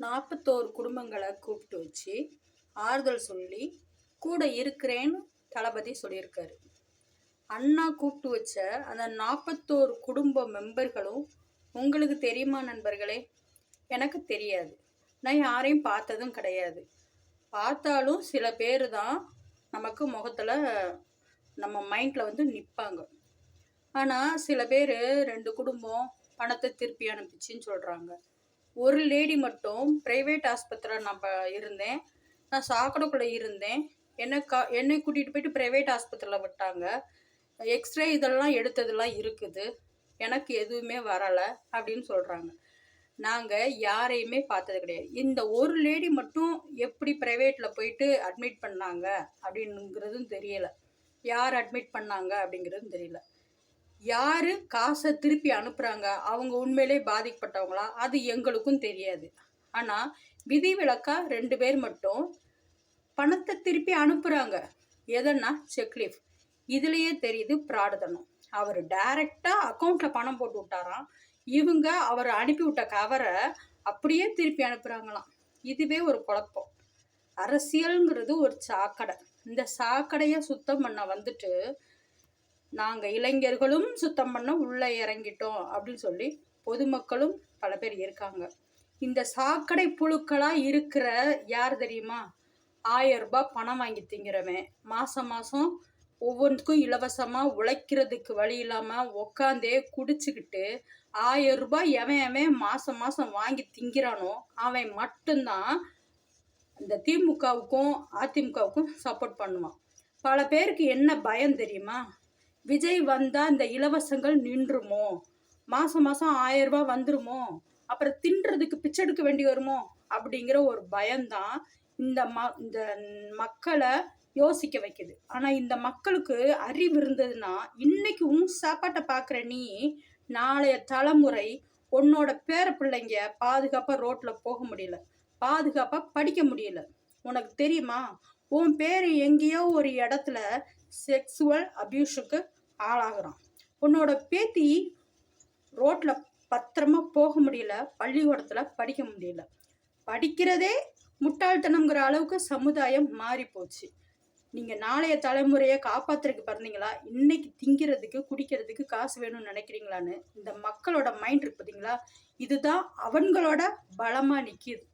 நாற்பத்தோரு குடும்பங்களை கூப்பிட்டு வச்சு ஆறுதல் சொல்லி கூட இருக்கிறேன்னு தளபதி சொல்லியிருக்காரு. அண்ணா கூப்பிட்டு வச்ச அந்த நாற்பத்தோரு குடும்ப மெம்பர்களும் உங்களுக்கு தெரியுமா நண்பர்களே? எனக்கு தெரியாது. நான் யாரையும் பார்த்ததும் கிடையாது. பார்த்தாலும் சில பேர் தான் நமக்கு முகத்தில் நம்ம மைண்டில் வந்து நிற்பாங்க ஆனால் சில பேர் ரெண்டு குடும்பம் பணத்தை திருப்பி அனுப்பிச்சின்னு சொல்கிறாங்க ஒரு லேடி மட்டும் ப்ரைவேட் ஆஸ்பத்திரியில் நான் ப- இருந்தேன். நான் சாக்கடைக்குள்ளே இருந்தேன். என்னை கா என்னை கூட்டிகிட்டு போயிட்டு ப்ரைவேட் ஆஸ்பத்திரியில் விட்டாங்க. எக்ஸ்ரே இதெல்லாம் எடுத்ததெல்லாம் இருக்குது. எனக்கு எதுவுமே வரலை அப்படின்னு சொல்கிறாங்க நாங்கள் யாரையுமே பார்த்தது கிடையாது. இந்த ஒரு லேடி மட்டும் எப்படி ப்ரைவேட்டில் போயிட்டு அட்மிட் பண்ணாங்க அப்படின்னுங்கிறதும் தெரியலை. யார் அட்மிட் பண்ணாங்க அப்படிங்கிறதும் தெரியல. யார் காசை திருப்பி அனுப்புகிறாங்க அவங்க உண்மையிலே பாதிக்கப்பட்டவங்களா? அது எங்களுக்கும் தெரியாது. ஆனால் விதிவிலக்கா ரெண்டு பேர் மட்டும் பணத்தை திருப்பி அனுப்புகிறாங்க எதன்னா செக்லீஃப். இதுலேயே தெரியுது பிராடுதனம். அவர் டைரெக்டாக அக்கௌண்ட்டில் பணம் போட்டு விட்டாராம். இவங்க அவர் அனுப்பி விட்ட கவரை அப்படியே திருப்பி அனுப்புகிறாங்களாம் இதுவே ஒரு குழப்பம். அரசியல்ங்கிறது ஒரு சாக்கடை. இந்த சாக்கடையை சுத்தம் பண்ண வந்துட்டு நாங்கள் இளைஞர்களும் சுத்தம் பண்ண உள்ளே இறங்கிட்டோம் அப்படின்னு சொல்லி பொதுமக்களும் பல பேர் இருக்காங்க. இந்த சாக்கடை புழுக்களாக இருக்கிற யார் தெரியுமா? ஆயிரம் ரூபாய் பணம் வாங்கி திங்கிறவன். மாதம் மாதம் ஒவ்வொன்றுக்கும் இலவசமாக உழைக்கிறதுக்கு வழி இல்லாமல் உக்காந்தே குடிச்சுக்கிட்டு ஆயிரம் ரூபாய் எவன் எவன் மாதம் மாதம் வாங்கி திங்கிறானோ அவன் மட்டும்தான் இந்த திமுகவுக்கும் அதிமுகவுக்கும் சப்போர்ட் பண்ணுவான். பல பேருக்கு என்ன பயம் தெரியுமா? விஜய் வந்தால் இந்த இலவசங்கள் நின்றுமோ? மாதம் மாதம் ஆயிரம் ரூபாய் வந்துருமோ? அப்புறம் தின்றதுக்கு பிச்சை எடுக்க வேண்டி வருமோ? அப்படிங்கிற ஒரு பயம்தான் இந்த ம இந்த மக்களை யோசிக்க வைக்குது. ஆனால் இந்த மக்களுக்கு அறிவு இருந்ததுன்னா இன்னைக்கு உன் சாப்பாட்டை பார்க்குற நீ நாளைய தலைமுறை உன்னோட பேர பிள்ளைங்க பாதுகாப்பாக ரோட்டில் போக முடியல. பாதுகாப்பாக படிக்க முடியல. உனக்கு தெரியுமா? உன் பேர் எங்கேயோ ஒரு இடத்துல செக்ஸுவல் அபியூஷுக்கு ஆளாகிறான். உன்னோட பேத்தி ரோட்டில் பத்திரமா போக முடியல பள்ளிக்கூடத்தில் படிக்க முடியல. படிக்கிறதே முட்டாள்தனம்ங்கிற அளவுக்கு சமுதாயம் மாறி போச்சு நீங்கள் நாளைய தலைமுறையை காப்பாத்துறதுக்கு பிறந்தீங்களா இன்னைக்கு திங்கிறதுக்கு குடிக்கிறதுக்கு காசு வேணும்னு நினைக்கிறீங்களான்னு இந்த மக்களோட மைண்ட் இருக்கு பார்த்தீங்களா இதுதான் அவங்களோட பலமாக நிற்கிது